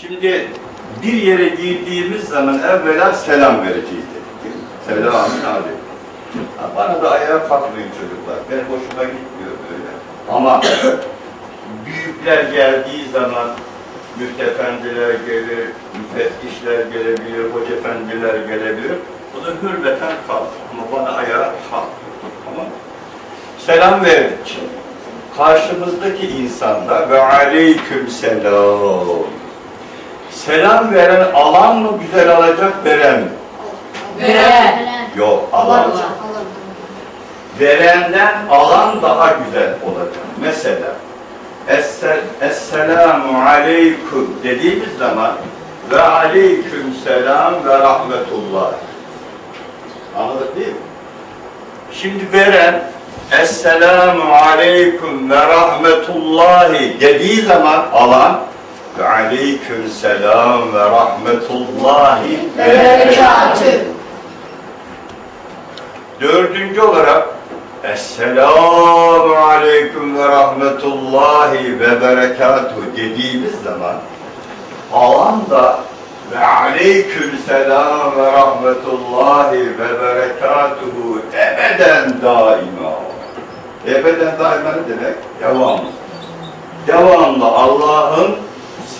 Şimdi bir yere girdiğimiz zaman evvela selam vereceğiz dedik. Aleyküm. Ha, Bana da ayağa kalkmayın çocuklar. Ben hoşuma gitmiyor böyle. Ama büyükler geldiği zaman müftefendiler gelir, müfettişler gelebilir, hoca efendiler gelebilir. Bu da hürmeten kalk. Ama bana ayağa kalk. Tamam? Selam verdik. Karşımızdaki insanda ve aleyküm selam. Selam veren alan mı güzel alacak, veren mi? Veren. Yok, alan. Verenden alan daha güzel olacak. Mesela Essel, Esselamu aleyküm dediğimiz zaman ve aleyküm selam ve rahmetullah. Anladık değil mi? Şimdi veren Esselamu aleyküm ve rahmetullahi dediği zaman alan ve aleyküm selam ve rahmetullahi ve Berekatü. Dördüncü olarak Esselamu Aleyküm ve Rahmetullahi ve Berekatuhu dediğimiz zaman alan da ve Aleyküm Selam ve Rahmetullahi ve Berekatuhu ebeden daima. Ebeden daima ne demek? Devamlı. Devamlı Allah'ın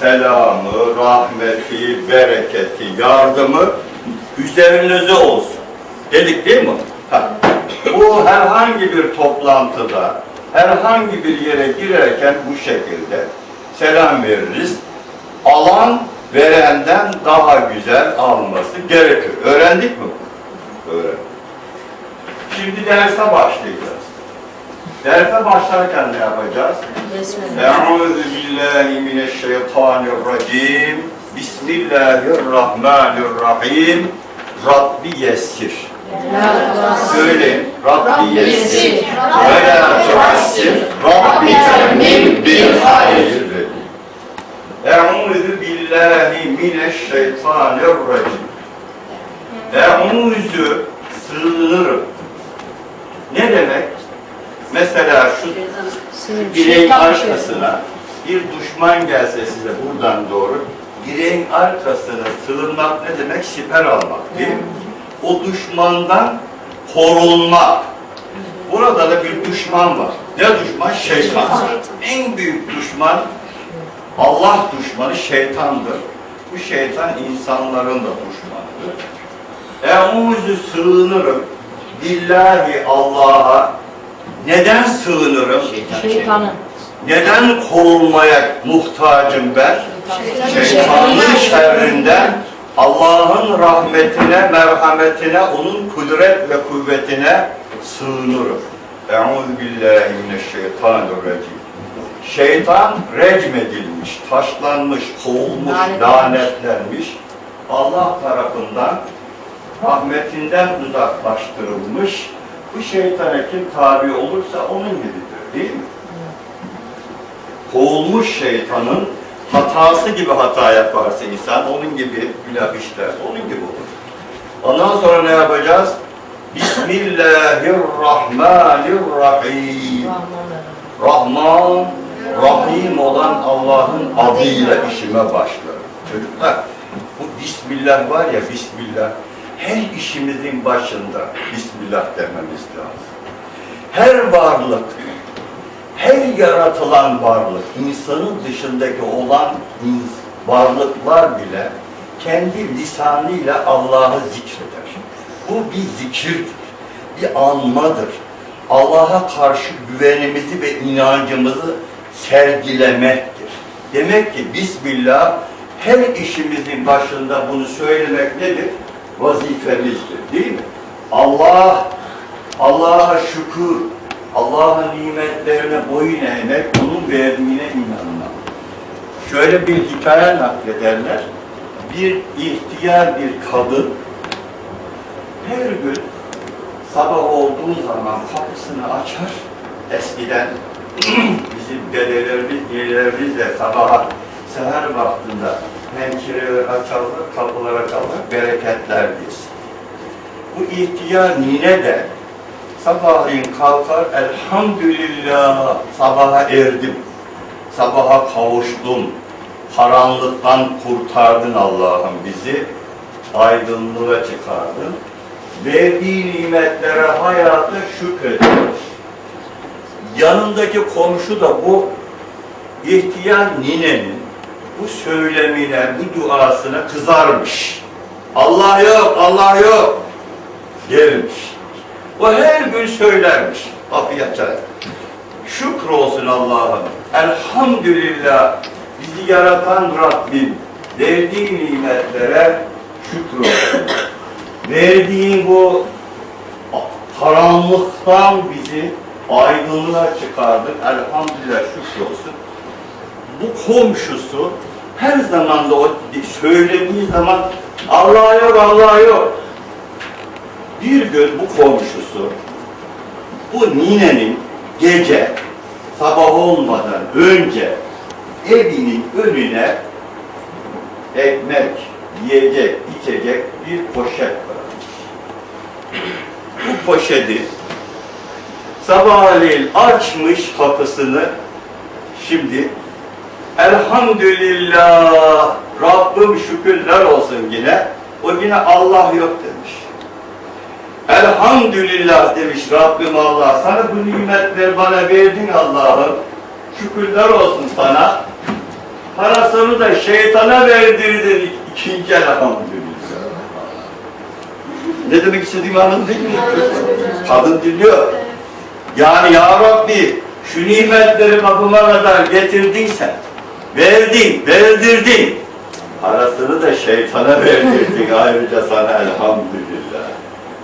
selamı, rahmeti, bereketi, yardımı üzerinize olsun. Dedik değil mi? Ha. Bu herhangi bir toplantıda, herhangi bir yere girerken bu şekilde selam veririz. Alan verenden daha güzel alması gerekir. Öğrendik mi? Öğrendik. Şimdi derse başlayacağız. Derse başlarken ne yapacağız? Euzu billahi mineşşeytanirracim. Bismillahirrahmanirrahim. Rabbi yessir. Söyleyin. Rabbi yessir. Ve la tuassir. Rabbi temmim bil hayr. Euzu billahi mineşşeytanirracim. Euzu sığınırım. Ne demek? Mesela şu direğin arkasına bir düşman gelse size buradan doğru direğin arkasına sığınmak ne demek? Siper almak değil mi? O düşmandan korunmak. Burada da bir düşman var. Ne düşman? Şeytan. En büyük düşman Allah düşmanı şeytandır. Bu şeytan insanların da düşmanıdır. Eûzü sığınırım. Billahi Allah'a neden sığınırım? Şeytanın. Neden korunmaya muhtacım ben? Şeytanın şerrinden Allah'ın rahmetine, merhametine, onun kudret ve kuvvetine sığınırım. Euzu billahi mineşşeytanirracim. Şeytan recmedilmiş, taşlanmış, kovulmuş, Lanetlenmiş. lanetlenmiş. Allah tarafından rahmetinden uzaklaştırılmış. Bu şeytana kim tabi olursa onun gibidir değil mi? Kovulmuş şeytanın hatası gibi hata yaparsa insan, onun gibi günah işlerse onun gibi olur. Ondan sonra ne yapacağız? Bismillahirrahmanirrahim. Rahman, Rahim olan Allah'ın adıyla işime başlarım. Çocuklar, bu Bismillah var ya, Bismillah, her işimizin başında Bismillah dememiz lazım. Her varlık, her yaratılan varlık, insanın dışındaki olan varlıklar bile kendi lisanıyla Allah'ı zikreder. Bu bir zikirdir, bir anmadır. Allah'a karşı güvenimizi ve inancımızı sergilemektir. Demek ki Bismillah her işimizin başında bunu söylemek nedir? Vazifemizdir değil mi? Allah, Allah'a şükür, Allah'ın nimetlerine boyun eğmek, onun verdiğine inanmak. Şöyle bir hikaye naklederler. Bir ihtiyar bir kadın her gün sabah olduğu zaman kapısını açar. Eskiden bizim dedelerimiz, ninelerimiz de sabaha seher vaktinde pencereler açarlar, kapılar açarlar, bereketler biz. Bu ihtiyar nine de sabahleyin kalkar, elhamdülillah sabaha erdim, sabaha kavuştum, Karanlıktan kurtardın Allah'ım bizi. Aydınlığa çıkardın. Verdiği nimetlere hayata şükrediyoruz. Yanındaki komşu da bu ihtiyar ninenin bu söylemine, bu duasına kızarmış. Allah yok, Allah yok dermiş. O her gün söylermiş kapıyı açarak. Şükür olsun Allah'ım. Elhamdülillah bizi yaratan Rabbim verdiği nimetlere şükür olsun. Verdiğin bu karanlıktan bizi aydınlığa çıkardın. Elhamdülillah şükür olsun. Bu komşusu her zaman da o söylediği zaman Allah yok, Allah yok. Bir gün bu komşusu bu ninenin gece sabah olmadan önce evinin önüne ekmek, yiyecek, içecek bir poşet bırakmış. Bu poşeti sabahleyin açmış kapısını şimdi elhamdülillah Rabbim şükürler olsun yine o yine Allah yok demiş. Elhamdülillah demiş Rabbim Allah. Sana bu nimetleri bana verdin Allah'ım. Şükürler olsun sana. Parasını da şeytana verdirdin ikinci elhamdülillah. Ne demek istediğimi anladın değil mi? Kadın dinliyor. Yani ya Rabbi şu nimetleri kapıma kadar getirdin sen. Verdin, verdirdin. Parasını da şeytana verdirdin. Ayrıca sana elhamdülillah.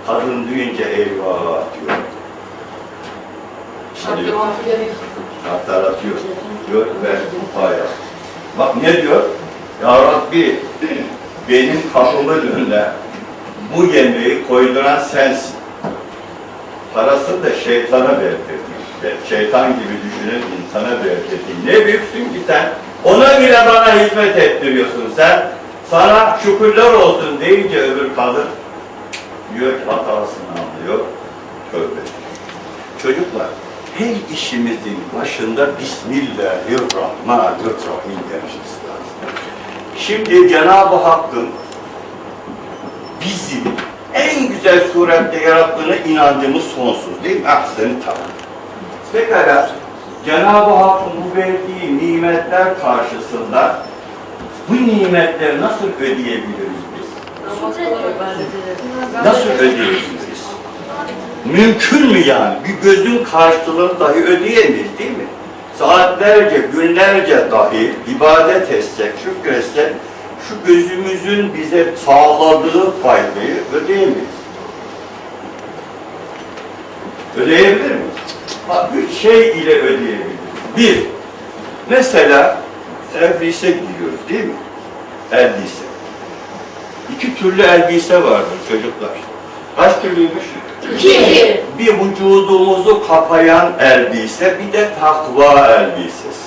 Kadın duyunca eyvah diyor. Diyor, Şartlar atıyor. Diyor ver kupaya. Bak ne diyor? Ya Rabbi benim kapımın önüne bu yemeği koyduran sensin. Parasını da şeytana verdirdin. Ve Şeytan gibi düşünen insana verdirdin. Ne büyüksün ki sen? Ona bile bana hizmet ettiriyorsun sen. Sana şükürler olsun deyince öbür kadın diyor ki hatasını anlıyor. Tövbe. Çocuklar her işimizin başında Bismillahirrahmanirrahim lazım. Şimdi Cenab-ı Hakk'ın bizi en güzel surette yarattığına inancımız sonsuz değil mi? Ahsen tamam. Pekala Cenab-ı Hakk'ın bu verdiği nimetler karşısında bu nimetleri nasıl ödeyebiliriz biz? Nasıl ödeyebiliriz? Mümkün mü yani? Bir gözün karşılığını dahi ödeyemeyiz değil mi? Saatlerce, günlerce dahi ibadet etsek, şükretsek, şu gözümüzün bize sağladığı faydayı ödeyemeyiz. Ödeyebilir miyiz? Üç şey ile ödeyebiliriz. Bir, mesela elbise giyiyoruz değil mi? Elbise. İki türlü elbise vardır çocuklar. Kaç türlüymüş? İki. Bir vücudumuzu kapayan elbise, bir de takva elbisesi.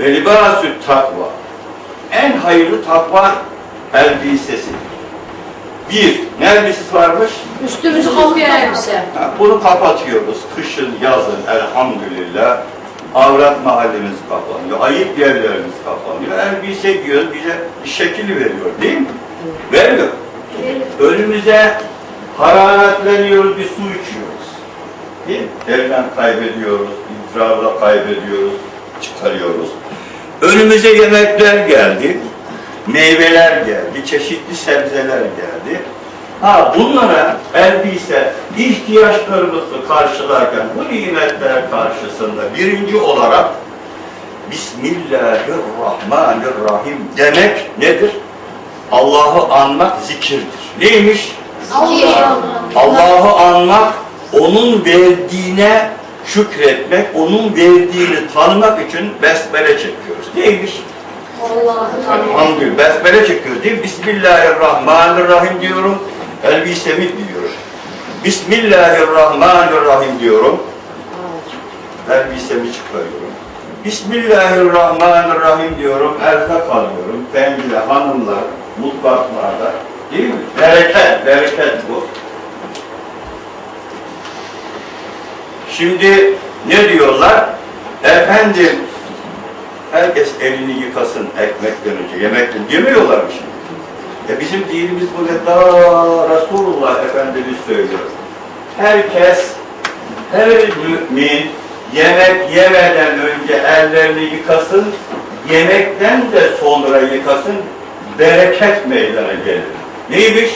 Ve libasü takva. En hayırlı takva elbisesi. Bir, ne elbisesi varmış? Üstümüzü kapıyor elbise. Ha, Bunu kapatıyoruz. Kışın, yazın elhamdülillah. Avrat mahallemiz kapanıyor. Ayıp yerlerimiz kapanıyor. Elbise giyiyoruz, bize bir şekil veriyor değil mi? Vermiyor. Önümüze hararetleniyoruz, bir su içiyoruz. Değil mi? Elden kaybediyoruz, idrarla kaybediyoruz, çıkarıyoruz. Önümüze yemekler geldi, meyveler geldi, çeşitli sebzeler geldi. Ha bunlara elbise, ihtiyaçlarımızı karşılarken bu nimetler karşısında birinci olarak Bismillahirrahmanirrahim demek nedir? Allah'ı anmak zikirdir. Neymiş? Allah'ı anmak, onun verdiğine şükretmek, onun verdiğini tanımak için besmele çekiyoruz. Neymiş? Elhamdülillah. Besmele çekiyoruz değil mi? Bismillahirrahmanirrahim diyorum. Elbisemi giyiyorum. Bismillahirrahmanirrahim diyorum. Elbisemi çıkarıyorum. Bismillahirrahmanirrahim diyorum. Erzak alıyorum. Pencere, hanımlar, mutfaklarda. Değil mi? Bereket, bereket bu. Şimdi ne diyorlar? Efendim Herkes elini yıkasın ekmekten önce, yemekten demiyorlar mı şimdi? E bizim dinimiz bunu da Resulullah Efendimiz söylüyor. Herkes, her mümin yemek yemeden önce ellerini yıkasın, yemekten de sonra yıkasın, bereket meydana gelir. Neymiş?